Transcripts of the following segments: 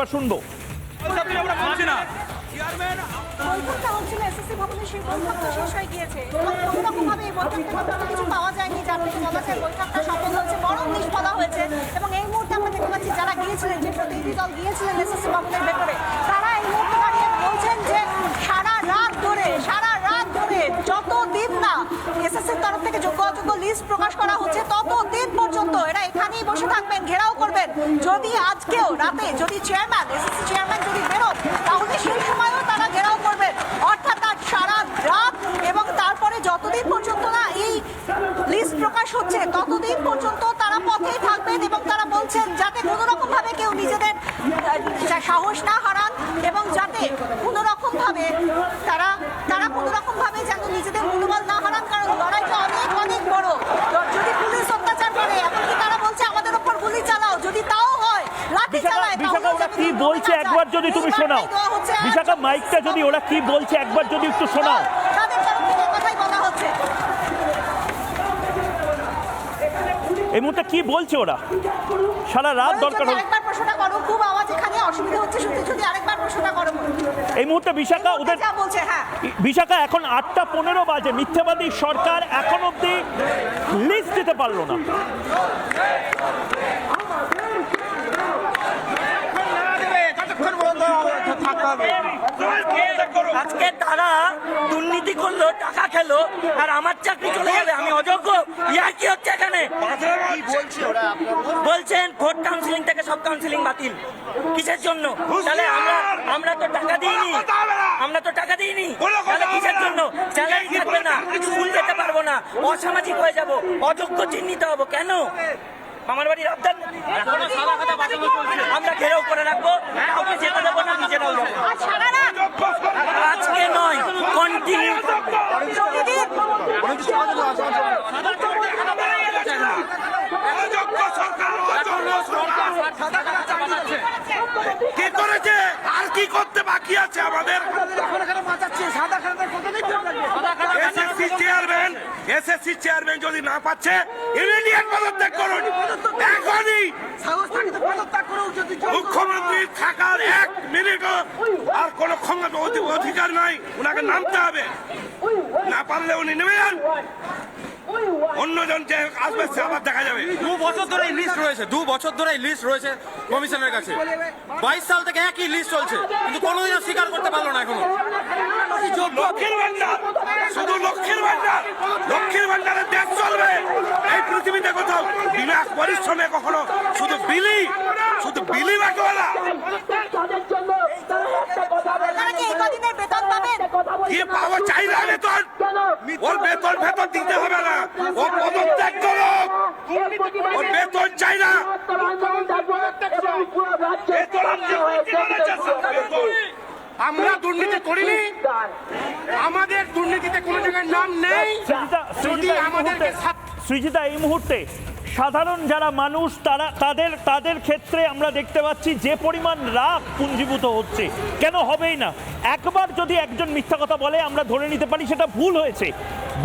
একবার শুনব। গিয়েছে। কিছু পাওয়া যায়নি সফল হয়েছে। এবং এই মুহূর্তে আমরা দেখতে পাচ্ছি যারা গিয়েছিলেন, যে প্রতিনিধি দল গিয়েছিলেন এসএসসি ভবনের ভেতরে যদি আজকেও রাতে যদি চেয়ারম্যান, এসএসসি চেয়ারম্যান যদি বেরোন তাহলে সেই সময়ও তারা ঘেরাও করবেন। অর্থাৎ আজ সারা রাত এবং তারপরে যতদিন পর্যন্ত না এই লিস্ট প্রকাশ হচ্ছে, ততদিন পর্যন্ত তারা পথেই থাকবেন এবং তারা বলছেন, যাতে কোনো কেউ নিজেদের সাহস না হারান এবং যাতে কোনো রকম ভাবে তারা তারা কোনো রকম ভাবে যেন নিজেদের মনোবল না হারান কারণ লড়াইটা অনেক অনেক বড় যদি পুলিশ অত্যাচার করে এমনকি তারা বলছে আমাদের ওপর গুলি চালাও যদি তাও হয় লাঠি বিশাখা চালায় বিশাখা তাহলেও ওরা যেন কি কোনো বলছে একবার যদি তুমি শোনাও। বিশাখা মাইকটা যদি ওরা কি বলছে একবার যদি একটু শোনাও। তরফ থেকে এই মুহূর্তে কি বলছে ওরা? সারা রাত দরকার যদি প্রশ্নটা করো খুব আওয়াজ এখানে অসুবিধা হচ্ছে শুনতে যদি আরেকবার প্রশ্নটা করো। এই মুহূর্তে বিশাখা ওদের বলছে হ্যাঁ। বিশাখা এখন আটটা পনেরো বাজে। মিথ্যাবাদী সরকার এখন অব্দি লিস্ট দিতে পারল না। আজকে তারা দুর্নীতি করল টাকা খেলো আর আমার চাকরি চলে যাবে আমি অযোগ্য। ইয়া কি হচ্ছে এখানে? বলছেন ভোট কাউন্সিলিং থেকে সব কাউন্সিলিং বাতিল। কিসের জন্য? তাহলে আমরা আমরা তো টাকা দিইনি। আমরা তো টাকা দিইনি। তাহলে কিসের জন্য? স্যালারি থাকবে না। স্কুল যেতে পারব না। অসামাজিক হয়ে যাব। অযোগ্য চিহ্নিত হব। কেন? আমার বাড়ির আবদার আমরা ঘেরাও করে রাখব। কাউকে যেতে দেবো না নিজেরাও যাব আর সারা রাত আজকে নয় কন্টিনিউ প্রতিদিন কি করেছে আর কি করতে বাকি আছে আমাদের। এসএসসি চেয়ারম্যান এসএসসি চেয়ারম্যান যদি না পাচ্ছে ইমিডিয়েট পদত্যাগ করুন। এখনই মুখ্যমন্ত্রী থাকার এক মিনিটও আর কোনো ক্ষমতা অধি- অধিকার নাই। ওনাকে নামতে হবে। না পারলে উনি নেমে যান। অন্যজন যে আসবে আবার দেখা যাবে। দু বছর ধরে লিস্ট রয়েছে দু বছর ধরে লিস্ট রয়েছে কমিশনের কাছে। বাইশ সাল থেকে একই লিস্ট চলছে কিন্তু কোনোদিনও স্বীকার করতে পারল না এখনও। লক্ষ্মীর ভান্ডার শুধু লক্ষ্মীর ভান্ডার লক্ষ্মীর ভান্ডারের দেশ চলবে। এই পৃথিবীতে কোথাও বিনা পরিশ্রমে কখনো শুধু বিলি শুধু বিলি বাটোয়ালা আপনারা কি এই কদিনের বেতন পাবেন কি পাবো চাই না বেতন ওর বেতন ফেতন দিতে হবে না। ও পদত্যাগ করো। ওর বেতন চাই না? আমরা দুর্নীতি করিনি। আমাদের দুর্নীতিতে কোনো জায়গায় নাম নেই। যদি আমাদেরকে মুহূর্তে সৃজিতা এই মুহূর্তে সাধারণ যারা মানুষ তারা তাদের তাদের ক্ষেত্রে আমরা দেখতে পাচ্ছি যে পরিমাণ রাগ পুঞ্জীভূত হচ্ছে। কেন হবেই না? একবার যদি একজন মিথ্যা কথা বলে, আমরা ধরে নিতে পারি সেটা ভুল হয়েছে।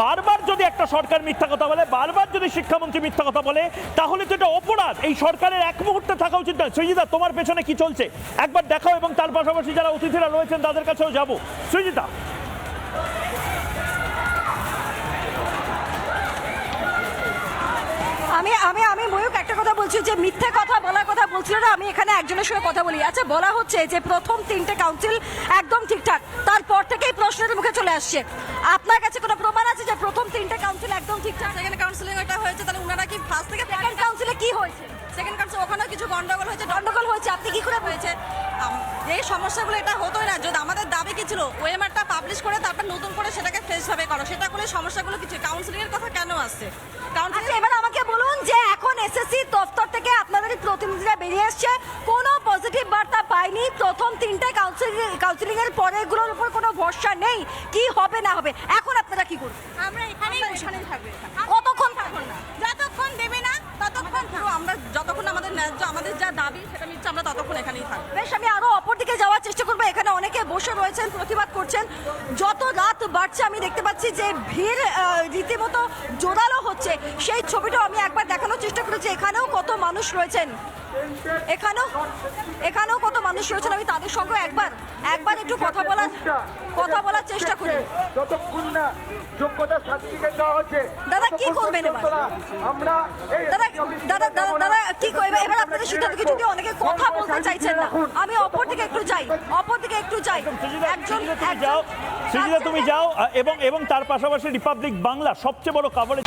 বারবার যদি একটা সরকার মিথ্যা কথা বলে, বারবার যদি শিক্ষামন্ত্রী মিথ্যা কথা বলে, তাহলে তো এটা অপরাধ। এই সরকারের এক মুহূর্তে থাকা উচিত নয়। সৃজিতা, তোমার পেছনে কি চলছে? একবার দেখাও এবং তার পাশাপাশি যারা অতিথিরা রয়েছেন, তাদের কাছেও যাব। সৃজিতা। আমি আমি আমি ময়ূক একটা কথা বলছি যে মিথ্যে কথা বলার কথা বলছিল না আমি এখানে একজনের সঙ্গে কথা বলি। আচ্ছা বলা হচ্ছে যে প্রথম তিনটে কাউন্সিল একদম ঠিকঠাক তারপর থেকেই প্রশ্নের মুখে চলে আসছে। আপনার কাছে কোনো প্রমাণ আছে যে প্রথম তিনটে কাউন্সিল একদম ঠিকঠাক? সেকেন্ড কাউন্সিলিং ওটা হয়েছে তাহলে ওনারা কি ফার্স্ট থেকে সেকেন্ড কাউন্সিলে কি হয়েছে? সেকেন্ড কাউন্সিল ওখানেও কিছু গন্ডগোল হয়েছে গন্ডগোল হয়েছে আপনি কি করে হয়েছে। এই সমস্যাগুলো এটা হতোই না যদি আমাদের দাবি কি ছিল ওএমআরটা পাবলিশ করে তারপর নতুন করে সেটাকে ফ্রেশ ভাবে করো সেটা করলে সমস্যাগুলো কিছু। কাউন্সিলিং এর কথা কেন আসছে? কাউন্সিলিং আচ্ছা এবার আমাকে বলুন যে এখন এসএসসি এই প্রতিনিধিরা বেরিয়ে এসছে। কোনো পজিটিভ বার্তা পাইনি প্রথম তিনটে কাউন্সিলিং কাউন্সিলিং এর পরেগুলোর উপর কোনো ভরসা নেই। কি হবে না হবে? এখন আপনারা কি করবেন? আমরা এখানেই এখানেই থাকবে। কতক্ষণ থাকবেন না। যতক্ষণ দেবে না ততক্ষণ পুরো আমরা যতক্ষণ আমাদের ন্যায্য আমাদের যা দাবি সেটা নিচ্ছে আমরা ততক্ষণ এখানেই থাকব। বেশ আমি আরও অপর দিকে যাওয়ার চেষ্টা করব। এখানে অনেকে বসে রয়েছেন প্রতিবাদ করছেন। যত রাত বাড়ছে। আমি দেখতে পাচ্ছি যে ভিড় রীতিমতো জোরালো হচ্ছে। সেই ছবিটাও আমি একবার দেখানোর চেষ্টা করেছি। এখানেও কত মানুষ রয়েছেন? এখানেও এখানেও কত মানুষ রয়েছেন? আমি তাদের সঙ্গে একবার একবার একটু কথা বলার কথা বলার চেষ্টা করি। যতক্ষণ না যোগ্যতা সার্টিফিকেট দেওয়া হচ্ছে দাদা, কি করবেন এবার? আমরা দাদা দাদা দাদা দাদা কি করবে এবার আপনাদের সিদ্ধান্ত কিছু দিয়ে অনেকে কথা বলতে চাইছেন না। আমি অপর দিকে একটু যাই। অপর দিকে একটু যাই। একজন যাও সুজিতা তুমি যাও এবং এবং তার পাশাপাশি রিপাবলিক বাংলা সবচেয়ে বড় কাভারেজ